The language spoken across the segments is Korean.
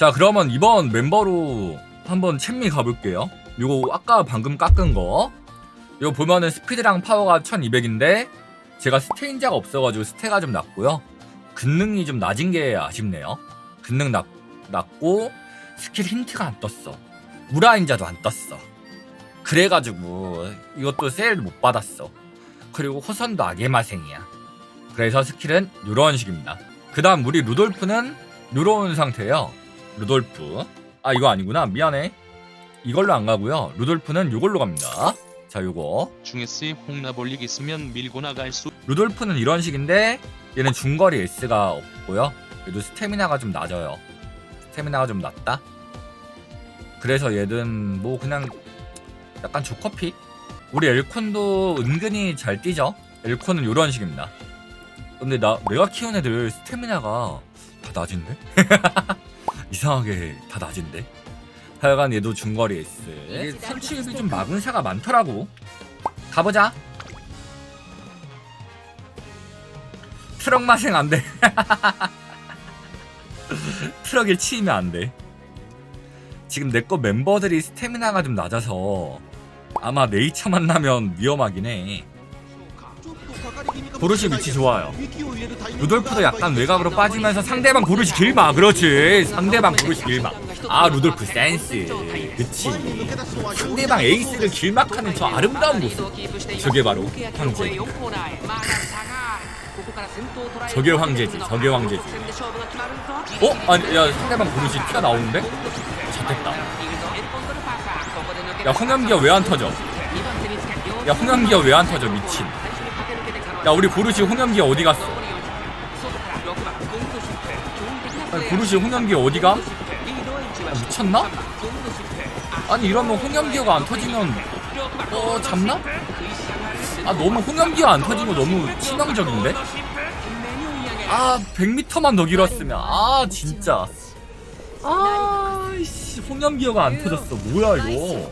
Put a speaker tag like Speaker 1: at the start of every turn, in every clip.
Speaker 1: 자 그러면 이번 멤버로 한번 챔미 가볼게요. 요거 아까 방금 깎은 거. 이거 보면은 스피드랑 파워가 1200인데 제가 스테인자가 없어가지고 스테가 좀 낮고요. 근능이 좀 낮은 게 아쉽네요. 근능 낮, 낮고 스킬 힌트가 안 떴어. 무라인자도 안 떴어. 그래가지고 이것도 세일 못 받았어. 그리고 호선도 악의마생이야. 그래서 스킬은 요런 식입니다. 그 다음 우리 루돌프는 요런 상태예요 루돌프. 아 이거 아니구나. 미안해. 이걸로 안 가고요. 루돌프는 요걸로 갑니다. 자 요거.
Speaker 2: 중에스 홍나 볼릭 있으면 밀고 나갈 수
Speaker 1: 루돌프는 이런 식인데 얘는 중거리 S가 없고요. 얘도 스태미나가 좀 낮아요. 스태미나가 좀 낮다? 그래서 얘는 뭐 그냥 약간 조커피? 우리 엘콘도 은근히 잘 뛰죠? 엘콘은 이런 식입니다. 근데 나 내가 키운 애들 스태미나가 다 낮은데? 이상하게 다 낮은데? 하여간 얘도 중거리 S 이게 선취율이 좀 막은 사가 많더라고 가보자 트럭 마생 안 돼. 트럭에 치이면 안 돼. 지금 내 거 멤버들이 스태미나가 좀 낮아서 아마 네이처 만나면 위험하긴 해. 보르시 위치 좋아요. 루돌프도 약간 외곽으로 빠지면서 상대방 보르시 길마. 그렇지. 상대방 보르시 길마. 아 루돌프 센스. 그치. 상대방 에이스를 길막하는 저 아름다운 모습. 저게 바로 황제. 저게 황제지. 저게 황제지. 어? 아니 야 상대방 보르시 티가 나오는데? 잡혔다. 야 홍염기가 왜 안 터져? 야 홍염기가 왜 안 터져 미친. 야 우리 보르시 홍염기 어디 갔어? 아니 보르시 홍염기 어디가? 아, 미쳤나? 아니 이러면 홍염기가 안 터지면 어 잡나? 아 너무 홍염기가 안 터진 거 너무 치명적인데? 아 100m만 더 길었으면 아 진짜 아이씨 홍염기어가 안 터졌어 뭐야 이거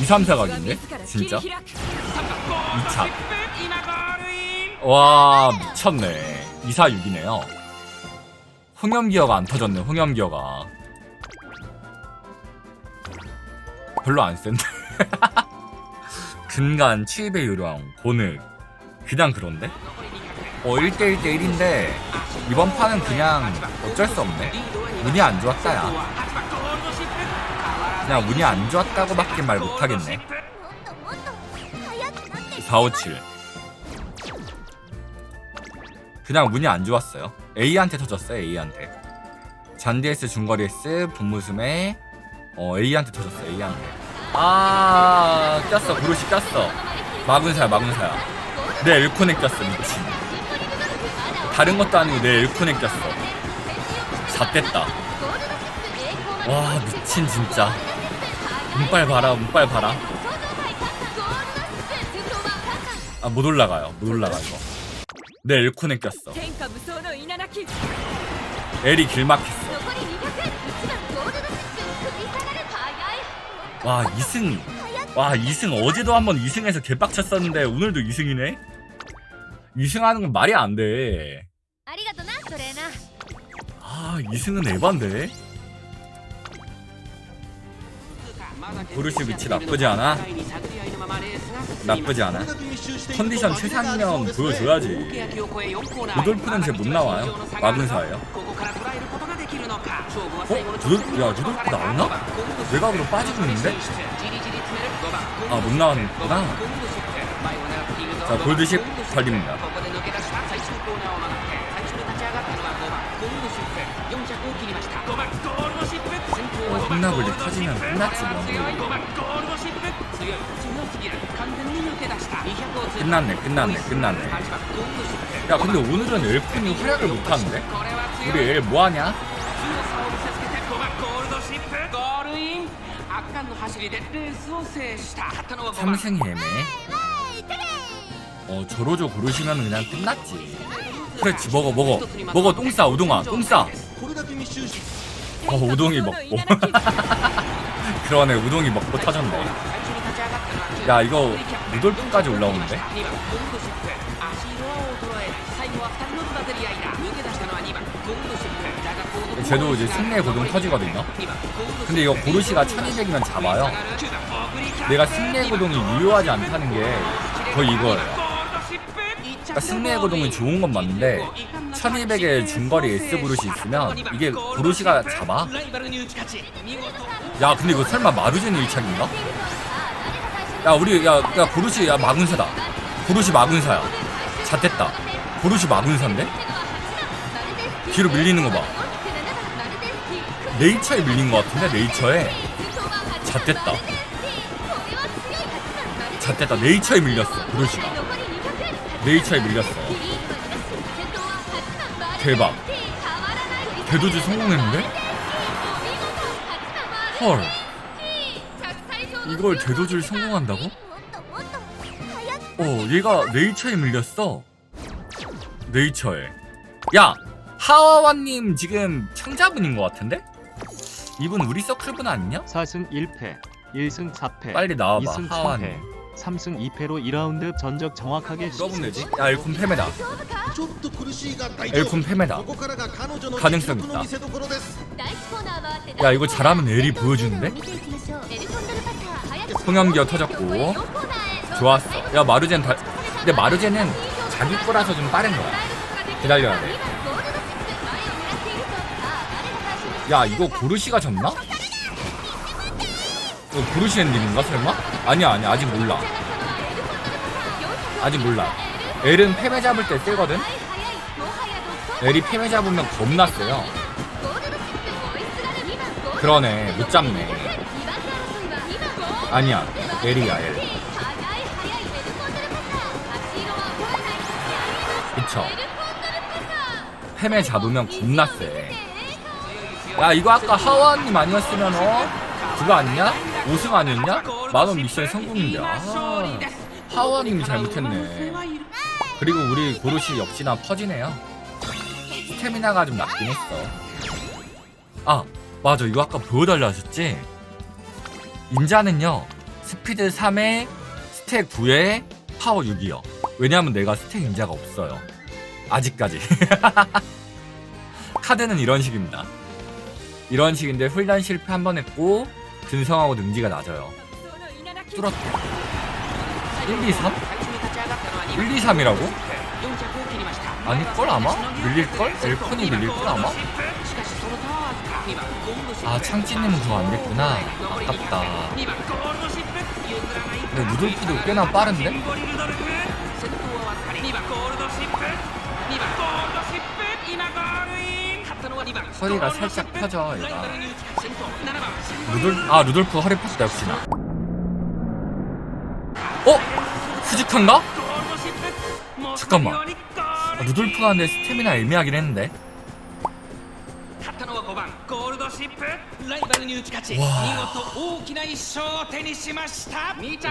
Speaker 1: 2, 3, 4각인데? 진짜? 2차 와 미쳤네 2, 4, 6이네요 홍염기어가 안 터졌네 홍염기어가 별로 안 센데 근간, 치입의 요령, 고능 그냥 그런데? 어 1대1 대 1인데 이번 판은 그냥 어쩔 수 없네 운이 안 좋았다 야 그냥 운이 안 좋았다고 밖에 말 못하겠네 457 그냥 운이 안 좋았어요. A한테 터졌어요 A한테. 잔디 S 중거리 S 분무숨에 어 A한테 터졌어 A한테. 아 꼈어. 브루시 꼈어. 마군사야 마군사야. 내 엘코네 꼈어 미친. 다른 것도 아니고 내 엘코네 꼈어. 잣됐다. 와 미친 진짜. 운빨 봐라 운빨 봐라. 아 못 올라가요 못 올라가 이거 내 엘쿤에 꼈어. 엘이 길막했어. 와 2승. 와 2승 어제도 한번 2승에서 개빡쳤었는데 오늘도 2승이네? 2승 하는 건 말이 안돼. 아 2승은 에반데?
Speaker 3: 부르시 위치 나쁘지 않아?
Speaker 1: 나쁘지 않아 컨디션 최상이면 보여줘야지 루돌프는 쟤 못 나와요 마군사예요 어? 루돌, 야 루돌프 나오나? 외곽으로 빠지고 있는데? 아 못 나왔구나 자 골드십 걸립니다 어, 홈나블리 터지면 끝났지 뭐 끝났네 끝났네 끝났네 야 근데 오늘은 엘프니 활약을 못하는데? 우리 엘 뭐하냐? 삼승 헤매 어 저로저 고르시면 그냥 끝났지 그렇지 먹어 먹어 먹어 똥 싸 우동아 똥싸 어 우동이 먹고 그러네 우동이 먹고 터졌네 야 이거 루돌프까지 올라오는데 쟤도 이제 승리의 고동 터지거든요. 근데 이거 고르시가 1200이면 잡아요. 내가 승리의 고동이 유효하지 않다는 게 거의 이거예요. 그러니까 승리의 고동이 좋은 건 맞는데 1200의 중거리 S 브루시 있으면 이게 브루시가 잡아? 야 근데 이거 설마 마루젠 1착인가? 야 우리 야, 야 고르시 야 마군사다. 고르시 마군사야. 잣됐다. 고르시 마군사인데? 뒤로 밀리는 거봐. 네이처에 밀린 거 같은데 네이처에? 잣됐다. 잣됐다. 네이처에 밀렸어 고르시가 네이처에 밀렸어 대박 대도주 성공했는데? 헐 이걸 대도주를 성공한다고? 어 얘가 네이처에 밀렸어 네이처에 야 하와와님 지금 청자분인 것 같은데? 이분 우리 서클분 아니냐?
Speaker 4: 4승 1패, 1승 4패,
Speaker 1: 빨리 나와봐
Speaker 4: 2승
Speaker 1: 하와님
Speaker 4: 7패, 3승 2패로 2라운드 전적 정확하게
Speaker 1: 물어보면 되지? 야 엘쿤 패매다
Speaker 5: ちょっと苦しいが大
Speaker 1: 엘쿤 패매다
Speaker 5: ここからが彼女の
Speaker 1: 가능성
Speaker 5: 実力
Speaker 1: 있다
Speaker 5: の見せ所です
Speaker 1: 야 이거 잘하면 엘이 보여주는데? 홍염기어 터졌고 좋았어 야 마루젠 다 근데 마루젠은 자기 거라서 좀 빠른 거야 기다려야 돼. 야 이거 고르시가 졌나? 이거 고르시 엔딩인가 설마? 아니야 아니야. 아직 몰라. 아직 몰라. 엘은 패배 잡을 때 세거든? 엘이 패배 잡으면 겁나 세요. 그러네. 못 잡네. 아니야. 엘이야 엘. 그쵸. 패배 잡으면 겁나 세. 야 이거 아까 하와님 아니었으면 어? 그거 아니냐? 5승 아니었냐? 만원 미션 성공인데 아 하와님이 잘못했네. 그리고 우리 고르시 역시나 퍼지네요. 스태미나가 좀 낮긴 했어. 아 맞아. 이거 아까 보여달라 하셨지? 인자는요 스피드 3에 스택 9에 파워 6이요. 왜냐면 내가 스택 인자가 없어요. 아직까지. 카드는 이런 식입니다. 이런 식인데 훈련 실패 한 번 했고 근성하고 능지가 낮아요 뚫었다 1, 2, 3? 1, 2, 3이라고? 아닐걸 아마? 밀릴걸? 엘컨이 밀릴걸 아마? 아 창찌님은 그거 안됐구나 아깝다 근데 루돌프도 꽤나 빠른데? 허리가 살짝 펴져 얘가 루돌, 아 루돌프 허리 폈다 역시나 어? 수직한가? 잠깐만 아, 루돌프가 내 스태미나 애매하긴 했는데
Speaker 3: 와.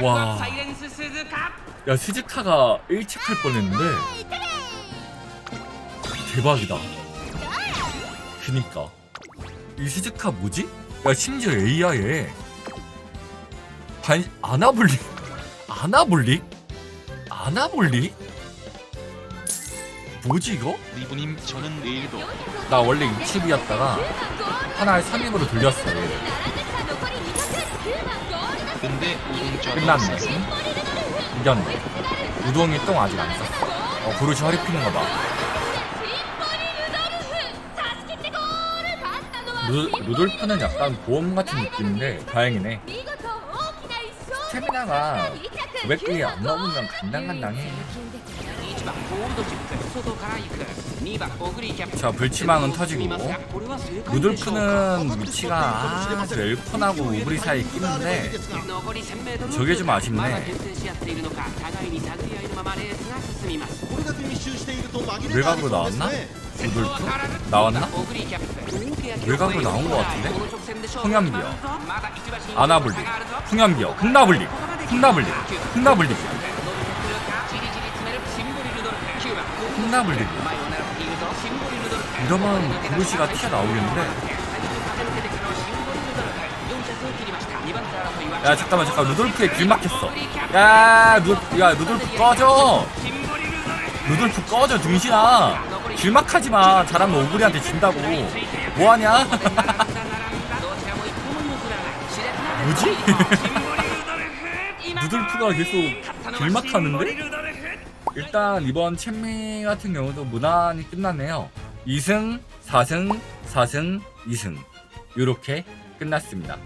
Speaker 3: 와.
Speaker 1: 야 스즈카가 일찍 할 뻔했는데 대박이다 그니까. 이 스즈카 뭐지? 야 심지어 AI에 반 아나볼릭? 아나볼릭? 아나볼릭? 뭐지 이거?
Speaker 2: 리브님 저는 내일도.
Speaker 1: 나 원래 2칩이었다가 하나에 3입으로 돌렸어 얘.
Speaker 2: 근데 우동좌
Speaker 1: 끝났네. 이겼네. 우동이 똥 아직 안 썼어. 어 고르시 허리 피는 거봐 루돌프는 약간 보험 같은 느낌인데 다행이네. 스태미나가 900개 안 넘으면 간당간당해. 자 불치망은 터지고. 루돌프는 위치가 아주 엘컨하고 우브리 사이에 끼는데 저게 좀 아쉽네. 외곽으로 나왔나?
Speaker 5: ね
Speaker 1: 루돌프? 나왔나? 외곽으로 나온 것 같은데? 홍염기요. 아나블리. 홍염기요 흑나블리. 흑나블리. 흑나블리. 흑나블리. 이러면 고르시가 튀어나오겠는데? 야 잠깐만 잠깐 루돌프에 길 막혔어. 야, 루, 야 루돌프 꺼져. 루돌프 꺼져 등신아 길막하지마 잘하면 오구리한테 진다고 뭐하냐?
Speaker 3: 뭐지?
Speaker 1: 누들프가 계속 길막하는데? 일단 이번 챔미 같은 경우도 무난히 끝났네요. 2승, 4승, 4승, 2승. 이렇게 끝났습니다.